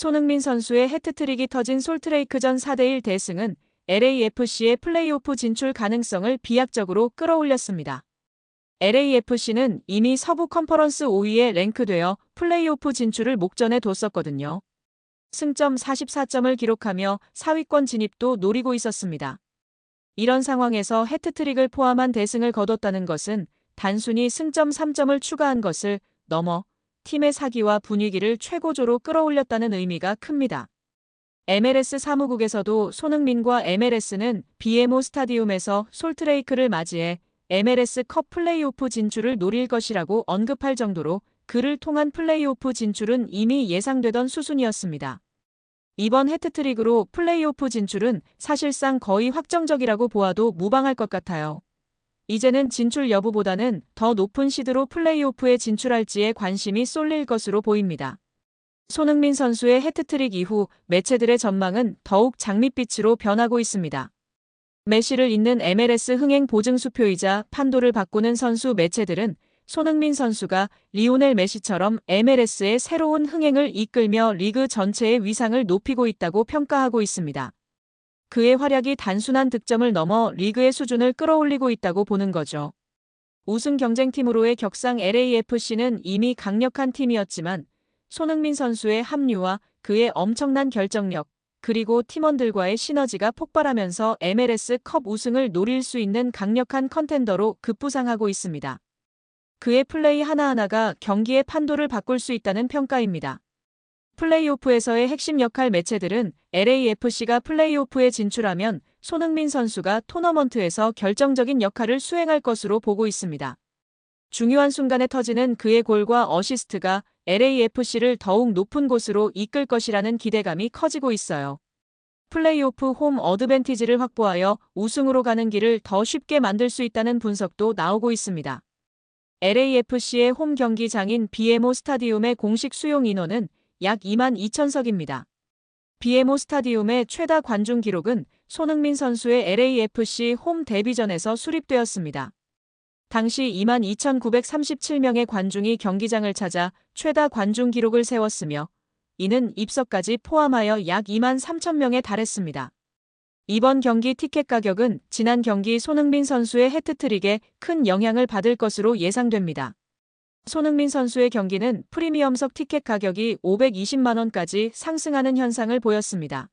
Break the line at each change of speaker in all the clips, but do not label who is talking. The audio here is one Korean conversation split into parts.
손흥민 선수의 해트트릭이 터진 솔트레이크전 4대1 대승은 LAFC의 플레이오프 진출 가능성을 비약적으로 끌어올렸습니다. LAFC는 이미 서부 컨퍼런스 5위에 랭크되어 플레이오프 진출을 목전에 뒀었거든요. 승점 44점을 기록하며 4위권 진입도 노리고 있었습니다. 이런 상황에서 해트트릭을 포함한 대승을 거뒀다는 것은 단순히 승점 3점을 추가한 것을 넘어 팀의 사기와 분위기를 최고조로 끌어올렸다는 의미가 큽니다. MLS 사무국에서도 손흥민과 MLS는 BMO 스타디움에서 솔트레이크를 맞이해 MLS 컵 플레이오프 진출을 노릴 것이라고 언급할 정도로 그를 통한 플레이오프 진출은 이미 예상되던 수순이었습니다. 이번 해트트릭으로 플레이오프 진출은 사실상 거의 확정적이라고 보아도 무방할 것 같아요. 이제는 진출 여부보다는 더 높은 시드로 플레이오프에 진출할지에 관심이 쏠릴 것으로 보입니다. 손흥민 선수의 해트트릭 이후 매체들의 전망은 더욱 장밋빛으로 변하고 있습니다. 메시를 잇는 MLS 흥행 보증 수표이자 판도를 바꾸는 선수 매체들은 손흥민 선수가 리오넬 메시처럼 MLS의 새로운 흥행을 이끌며 리그 전체의 위상을 높이고 있다고 평가하고 있습니다. 그의 활약이 단순한 득점을 넘어 리그의 수준을 끌어올리고 있다고 보는 거죠. 우승 경쟁팀으로의 격상 LAFC는 이미 강력한 팀이었지만 손흥민 선수의 합류와 그의 엄청난 결정력, 그리고 팀원들과의 시너지가 폭발하면서 MLS 컵 우승을 노릴 수 있는 강력한 컨텐더로 급부상하고 있습니다. 그의 플레이 하나하나가 경기의 판도를 바꿀 수 있다는 평가입니다. 플레이오프에서의 핵심 역할 매체들은 LAFC가 플레이오프에 진출하면 손흥민 선수가 토너먼트에서 결정적인 역할을 수행할 것으로 보고 있습니다. 중요한 순간에 터지는 그의 골과 어시스트가 LAFC를 더욱 높은 곳으로 이끌 것이라는 기대감이 커지고 있어요. 플레이오프 홈 어드밴티지를 확보하여 우승으로 가는 길을 더 쉽게 만들 수 있다는 분석도 나오고 있습니다. LAFC의 홈 경기장인 BMO 스타디움의 공식 수용 인원은 약 2만 2천석입니다. BMO 스타디움의 최다 관중 기록은 손흥민 선수의 LAFC 홈 데뷔전에서 수립되었습니다. 당시 2만 2,937명의 관중이 경기장을 찾아 최다 관중 기록을 세웠으며 이는 입석까지 포함하여 약 2만 3천 명에 달했습니다. 이번 경기 티켓 가격은 지난 경기 손흥민 선수의 해트트릭에 큰 영향을 받을 것으로 예상됩니다. 손흥민 선수의 경기는 프리미엄석 티켓 가격이 520만원까지 상승하는 현상을 보였습니다.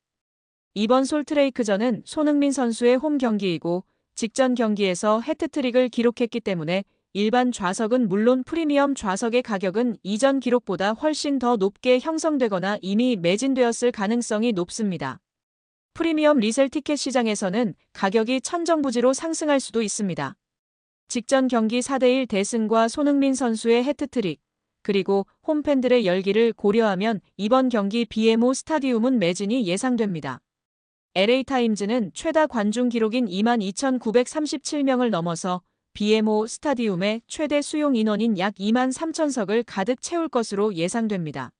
이번 솔트레이크전은 손흥민 선수의 홈 경기이고 직전 경기에서 해트트릭을 기록했기 때문에 일반 좌석은 물론 프리미엄 좌석의 가격은 이전 기록보다 훨씬 더 높게 형성되거나 이미 매진되었을 가능성이 높습니다. 프리미엄 리셀 티켓 시장에서는 가격이 천정부지로 상승할 수도 있습니다. 직전 경기 4대1 대승과 손흥민 선수의 해트트릭, 그리고 홈팬들의 열기를 고려하면 이번 경기 BMO 스타디움은 매진이 예상됩니다. LA타임즈는 최다 관중 기록인 22,937명을 넘어서 BMO 스타디움의 최대 수용 인원인 약 2만 3천석을 가득 채울 것으로 예상됩니다.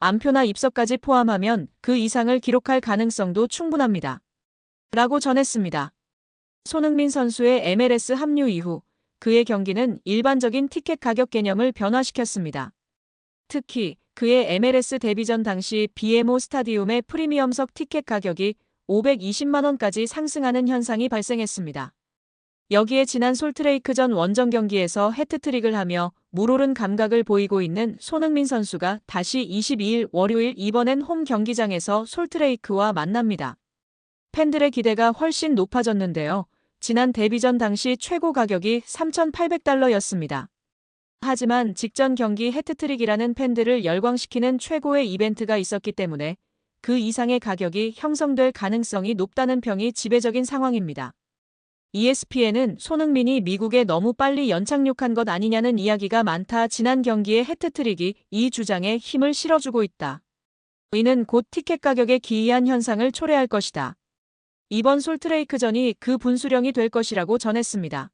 암표나 입석까지 포함하면 그 이상을 기록할 가능성도 충분합니다. 라고 전했습니다. 손흥민 선수의 MLS 합류 이후 그의 경기는 일반적인 티켓 가격 개념을 변화시켰습니다. 특히 그의 MLS 데뷔전 당시 BMO 스타디움의 프리미엄석 티켓 가격이 520만원까지 상승하는 현상이 발생했습니다. 여기에 지난 솔트레이크전 원정 경기에서 해트트릭을 하며 물오른 감각을 보이고 있는 손흥민 선수가 다시 22일 월요일 이번엔 홈 경기장에서 솔트레이크와 만납니다. 팬들의 기대가 훨씬 높아졌는데요. 지난 데뷔전 당시 최고 가격이 3,800달러였습니다. 하지만 직전 경기 해트트릭이라는 팬들을 열광시키는 최고의 이벤트가 있었기 때문에 그 이상의 가격이 형성될 가능성이 높다는 평이 지배적인 상황입니다. ESPN은 손흥민이 미국에 너무 빨리 연착륙한 것 아니냐는 이야기가 많다 지난 경기의 해트트릭이 이 주장에 힘을 실어주고 있다. 이는 곧 티켓 가격의 기이한 현상을 초래할 것이다. 이번 솔트레이크전이 그 분수령이 될 것이라고 전했습니다.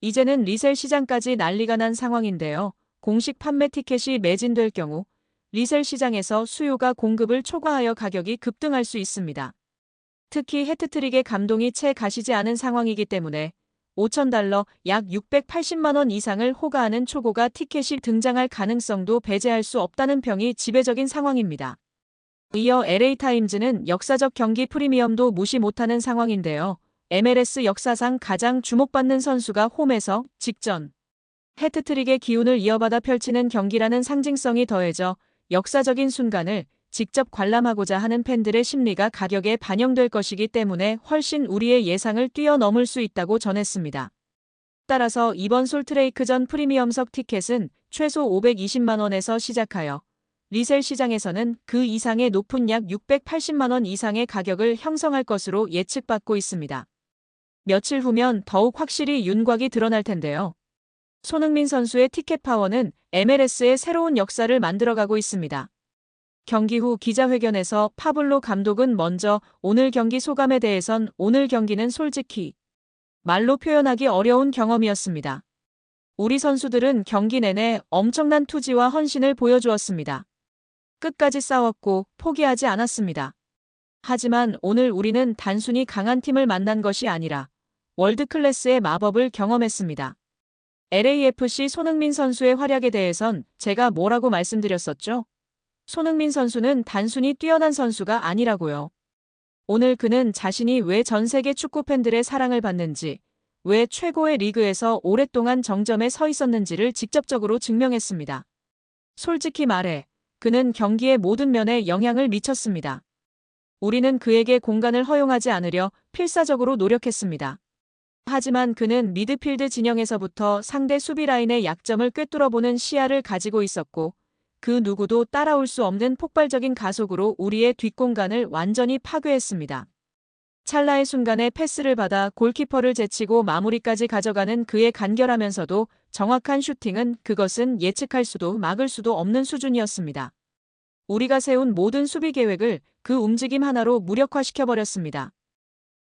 이제는 리셀 시장까지 난리가 난 상황인데요. 공식 판매 티켓이 매진될 경우 리셀 시장에서 수요가 공급을 초과하여 가격이 급등할 수 있습니다. 특히 해트트릭의 감동이 채 가시지 않은 상황이기 때문에 5천달러 약 680만원 이상을 호가하는 초고가 티켓이 등장할 가능성도 배제할 수 없다는 평이 지배적인 상황입니다. 이어 LA타임즈는 역사적 경기 프리미엄도 무시 못하는 상황인데요. MLS 역사상 가장 주목받는 선수가 홈에서 직전 해트트릭의 기운을 이어받아 펼치는 경기라는 상징성이 더해져 역사적인 순간을 직접 관람하고자 하는 팬들의 심리가 가격에 반영될 것이기 때문에 훨씬 우리의 예상을 뛰어넘을 수 있다고 전했습니다. 따라서 이번 솔트레이크전 프리미엄석 티켓은 최소 520만원에서 시작하여 리셀 시장에서는 그 이상의 높은 약 680만원 이상의 가격을 형성할 것으로 예측받고 있습니다. 며칠 후면 더욱 확실히 윤곽이 드러날 텐데요. 손흥민 선수의 티켓 파워는 MLS의 새로운 역사를 만들어가고 있습니다. 경기 후 기자회견에서 파블로 감독은 먼저 오늘 경기 소감에 대해선 오늘 경기는 솔직히 말로 표현하기 어려운 경험이었습니다. 우리 선수들은 경기 내내 엄청난 투지와 헌신을 보여주었습니다. 끝까지 싸웠고 포기하지 않았습니다. 하지만 오늘 우리는 단순히 강한 팀을 만난 것이 아니라 월드 클래스의 마법을 경험했습니다. LAFC 손흥민 선수의 활약에 대해선 제가 뭐라고 말씀드렸었죠? 손흥민 선수는 단순히 뛰어난 선수가 아니라고요. 오늘 그는 자신이 왜 전 세계 축구 팬들의 사랑을 받는지, 왜 최고의 리그에서 오랫동안 정점에 서 있었는지를 직접적으로 증명했습니다. 솔직히 말해, 그는 경기의 모든 면에 영향을 미쳤습니다. 우리는 그에게 공간을 허용하지 않으려 필사적으로 노력했습니다. 하지만 그는 미드필드 진영에서부터 상대 수비 라인의 약점을 꿰뚫어보는 시야를 가지고 있었고 그 누구도 따라올 수 없는 폭발적인 가속으로 우리의 뒷공간을 완전히 파괴했습니다. 찰나의 순간에 패스를 받아 골키퍼를 제치고 마무리까지 가져가는 그의 간결하면서도 정확한 슈팅은 그것은 예측할 수도 막을 수도 없는 수준이었습니다. 우리가 세운 모든 수비 계획을 그 움직임 하나로 무력화시켜버렸습니다.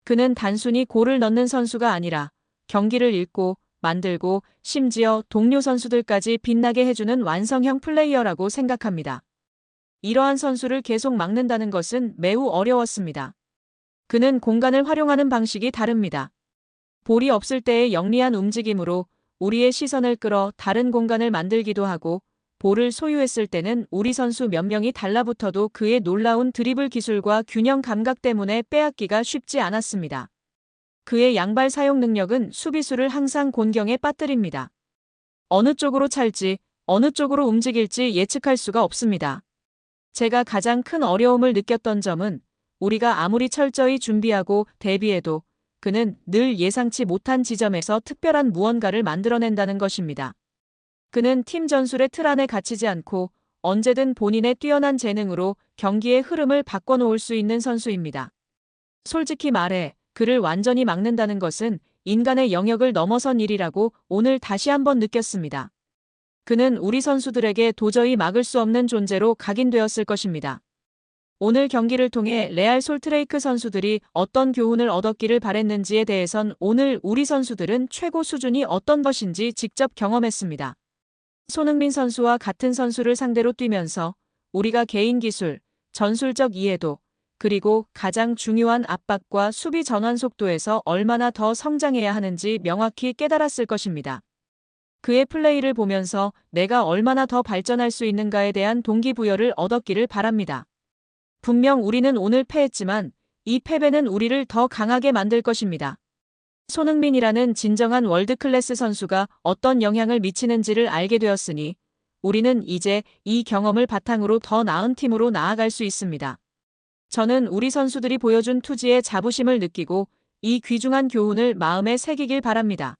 그는 단순히 골을 넣는 선수가 아니라 경기를 읽고 만들고 심지어 동료 선수들까지 빛나게 해주는 완성형 플레이어라고 생각합니다. 이러한 선수를 계속 막는다는 것은 매우 어려웠습니다. 그는 공간을 활용하는 방식이 다릅니다. 볼이 없을 때의 영리한 움직임으로 우리의 시선을 끌어 다른 공간을 만들기도 하고 볼을 소유했을 때는 우리 선수 몇 명이 달라붙어도 그의 놀라운 드리블 기술과 균형 감각 때문에 빼앗기가 쉽지 않았습니다. 그의 양발 사용 능력은 수비수를 항상 곤경에 빠뜨립니다. 어느 쪽으로 찰지, 어느 쪽으로 움직일지 예측할 수가 없습니다. 제가 가장 큰 어려움을 느꼈던 점은 우리가 아무리 철저히 준비하고 대비해도 그는 늘 예상치 못한 지점에서 특별한 무언가를 만들어낸다는 것입니다. 그는 팀 전술의 틀 안에 갇히지 않고 언제든 본인의 뛰어난 재능으로 경기의 흐름을 바꿔놓을 수 있는 선수입니다. 솔직히 말해 그를 완전히 막는다는 것은 인간의 영역을 넘어선 일이라고 오늘 다시 한번 느꼈습니다. 그는 우리 선수들에게 도저히 막을 수 없는 존재로 각인되었을 것입니다. 오늘 경기를 통해 레알 솔트레이크 선수들이 어떤 교훈을 얻었기를 바랬는지에 대해선 오늘 우리 선수들은 최고 수준이 어떤 것인지 직접 경험했습니다. 손흥민 선수와 같은 선수를 상대로 뛰면서 우리가 개인 기술, 전술적 이해도, 그리고 가장 중요한 압박과 수비 전환 속도에서 얼마나 더 성장해야 하는지 명확히 깨달았을 것입니다. 그의 플레이를 보면서 내가 얼마나 더 발전할 수 있는가에 대한 동기부여를 얻었기를 바랍니다. 분명 우리는 오늘 패했지만 이 패배는 우리를 더 강하게 만들 것입니다. 손흥민이라는 진정한 월드클래스 선수가 어떤 영향을 미치는지를 알게 되었으니 우리는 이제 이 경험을 바탕으로 더 나은 팀으로 나아갈 수 있습니다. 저는 우리 선수들이 보여준 투지의 자부심을 느끼고 이 귀중한 교훈을 마음에 새기길 바랍니다.